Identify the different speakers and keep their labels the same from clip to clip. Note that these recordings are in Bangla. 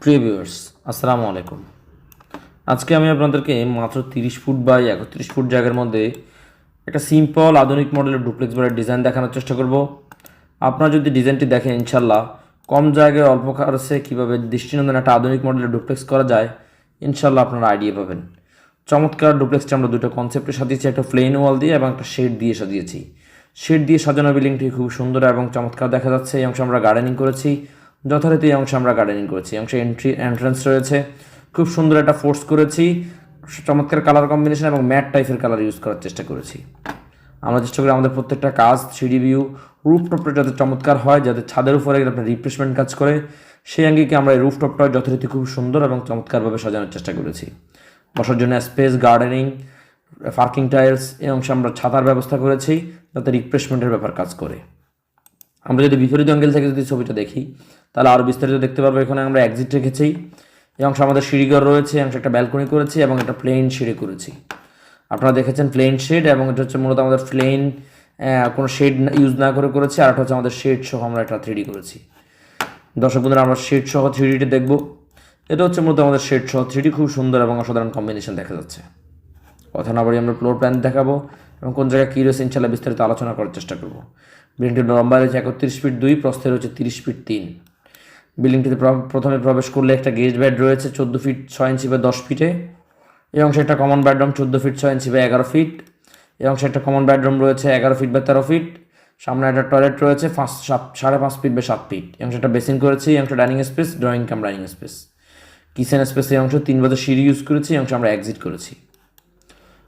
Speaker 1: প্রিয় ভিউয়ার্স আসসালামু আলাইকুম। আজকে আমি আপনাদেরকে মাত্র তিরিশ ফুট বাই একত্রিশ ফুট জায়গার মধ্যে একটা সিম্পল আধুনিক মডেলের ডুপ্লেক্স বাড়ির ডিজাইন দেখানোর চেষ্টা করব। আপনারা যদি ডিজাইনটি দেখেন ইনশাল্লাহ কম জায়গায় অল্প খরচে কীভাবে দৃষ্টিনন্দন একটা আধুনিক মডেলের ডুপ্লেক্স করা যায় ইনশাল্লাহ আপনারা আইডিয়া পাবেন। চমৎকার ডুপ্লেক্সটা আমরা দুটো কনসেপ্টে সাজিয়েছি, একটা প্লেন ওয়াল দিয়ে এবং একটা শেড দিয়ে সাজিয়েছি। শেড দিয়ে সাজানো বিল্ডিংটি খুব সুন্দর এবং চমৎকার দেখা যাচ্ছে। এই অংশে আমরা গার্ডেনিং করেছি। যথারীতি এই অংশে আমরা গার্ডেনিং করেছি। অংশে এন্ট্রি এন্ট্রান্স রয়েছে। খুব সুন্দর একটা ফোর্স করেছি। চমৎকার কালার কম্বিনেশন এবং ম্যাট টাইপের কালার ইউজ করার চেষ্টা করেছি। আমরা চেষ্টা করি আমাদের প্রত্যেকটা কাজ থ্রিডি ভিউ রুফটপটা যাতে চমৎকার হয়, যাতে ছাদের উপরে আপনার রিপ্লেসমেন্ট কাজ করে। সেই আঙ্গিকে আমরা এই রুফটপটা যথারীতি খুব সুন্দর এবং চমৎকারভাবে সাজানোর চেষ্টা করেছি। বসার জন্য স্পেস গার্ডেনিং পার্কিং টাইলস এই অংশে আমরা ছাতার ব্যবস্থা করেছি, যাতে রিফ্রেশমেন্টের ব্যাপার কাজ করে। আমরা যদি বিপরীত অ্যাঙ্গেল থেকে যদি ছবিটা দেখি, তাহলে আরও বিস্তারিত দেখতে পারব। এখানে আমরা এক্সিট রেখেছি। এই অংশে আমাদের সিঁড়িঘর রয়েছে অংশে একটা ব্যালকনি করেছি এবং একটা প্লেন সিঁড়ি করেছি। আপনারা দেখেছেন প্লেন শেড এবং এটা হচ্ছে মূলত আমাদের প্লেন কোনো শেড ইউজ না করে করেছি, আর একটা হচ্ছে আমাদের শেড সহ আমরা একটা থ্রিডি করেছি। দর্শক বন্ধুরা, আমরা শেড সহ থ্রিডিটা দেখব। এটা হচ্ছে মূলত আমাদের শেড সহ থ্রিডি খুব সুন্দর এবং অসাধারণ কম্বিনেশন দেখা যাচ্ছে। কথা না বাড়ি আমরা ফ্লোর প্ল্যান দেখাবো এবং কোন জায়গায় কী রয়েছে ইনশাল্লাহ বিস্তারিত আলোচনা করার চেষ্টা করব। বিল্ডিংটির লম্বা রয়েছে একত্রিশ ফিট দুই প্রস্থে রয়েছে তিরিশ ফিট তিন। বিল্ডিংটিতে প্রথমে প্রবেশ করলে একটা গেস্ট বেড রয়েছে চোদ্দ ফিট ছয় ইঞ্চি বা দশ ফিটে অংশে একটা কমন বেডরুম চোদ্দ ফিট ছয় ইঞ্চি বা এগারো ফিট অংশে একটা কমন বেডরুম রয়েছে এগারো ফিট বা তেরো ফিট সামনে একটা টয়লেট রয়েছে পাঁচ, সাত, সাড়ে পাঁচ ফিট বা সাত ফিট অংশে একটা বেসিন করেছি, এই অংশে dining space drawing cum dining space kitchen space এই অংশ, তিন বাজে সিঁড়ি ইউজ করেছি অংশে আমরা এক্সিট করেছি।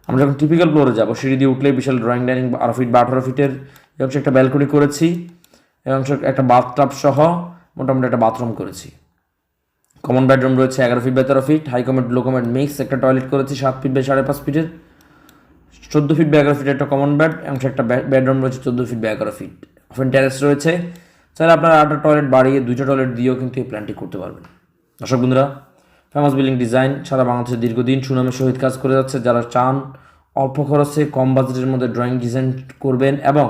Speaker 1: আমরা যখন টিপিক্যাল ফ্লোরে যাব, সিঁড়ি দিয়ে উঠলে বিশাল ড্রয়িং ডাইনিং বারো ফিট বা আঠারো ফিটের এই অংশে একটা ব্যালকনি করেছি, এই অংশে একটা বাথটাব সহ মোটামুটি একটা বাথরুম করেছি। কমন বেডরুম রয়েছে এগারো ফিট বাই তেরো feet high commode low commode mix একটা টয়লেট করেছি সাত ফিট বাই সাড়ে পাঁচ ফিটের চোদ্দ ফিট বাই এগারো ফিট একটা কমন বেড এবং একটা বেডরুম রয়েছে চোদ্দ ফিট বাই এগারো ফিট ওপেন ট্যারেস রয়েছে। চাইলে আপনারা আটটা টয়লেট বাড়িয়ে দুইটা টয়লেট দিয়েও কিন্তু এই প্ল্যানটি করতে পারবেন। দর্শক বন্ধুরা ফেমাস বিল্ডিং ডিজাইন সারা বাংলাদেশে দীর্ঘদিন সুনামের সহিত কাজ করে যাচ্ছে। যারা চান, অল্প খরচে কম বাজেটের মধ্যে ড্রয়িং ডিজাইন করবেন এবং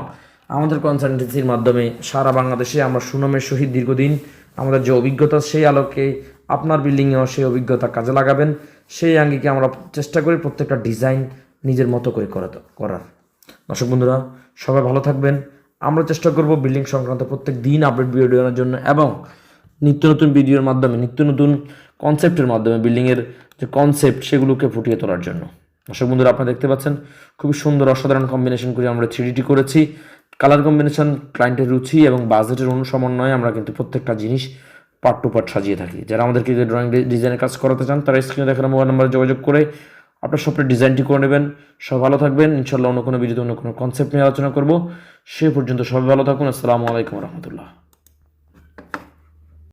Speaker 1: আমাদের কনসালটেন্সির মাধ্যমে সারা বাংলাদেশে আমরা সুনামের সহিত দীর্ঘদিন আমাদের যে অভিজ্ঞতা, সেই আলোকে আপনার বিল্ডিংয়েও সেই অভিজ্ঞতা কাজে লাগাবেন। সেই আঙ্গিকে আমরা চেষ্টা করি প্রত্যেকটা ডিজাইন নিজের মতো করে করা করার। দর্শক বন্ধুরা, সবাই ভালো থাকবেন। আমরা চেষ্টা করব বিল্ডিং সংক্রান্ত প্রত্যেক দিন আপডেট ভিডিও দেওয়ার জন্য এবং নিত্য নতুন ভিডিওর মাধ্যমে, নিত্য নতুন কনসেপ্টের মাধ্যমে বিল্ডিংয়ের যে কনসেপ্ট সেগুলোকে ফুটিয়ে তোলার জন্য। দর্শক বন্ধুরা, আপনারা দেখতে পাচ্ছেন, খুবই সুন্দর অসাধারণ কম্বিনেশন করে আমরা থ্রিডিটি করেছি। কালার কম্বিনেশন ক্লায়েন্টের রুচি এবং বাজেটের অনুসমন্বয়ে আমরা কিন্তু প্রত্যেকটা জিনিস পার্ট টু পার্ট সাজিয়ে থাকি। যারা আমাদেরকে যে ড্রয়িং ডিজাইনের কাজ করাতে চান, তারা স্ক্রিনে দেখার মোবাইল নাম্বারে যোগাযোগ করে আপনার সবটা ডিজাইনটি করে নেবেন। সব ভালো থাকবেন। ইনশাল্লাহ অন্য কোনো ভিডিওতে অন্য কোনো কনসেপ্ট নিয়ে আলোচনা করব। সে পর্যন্ত সবাই ভালো থাকুন। আসসালামু আলাইকুম রহমতুল্লাহ।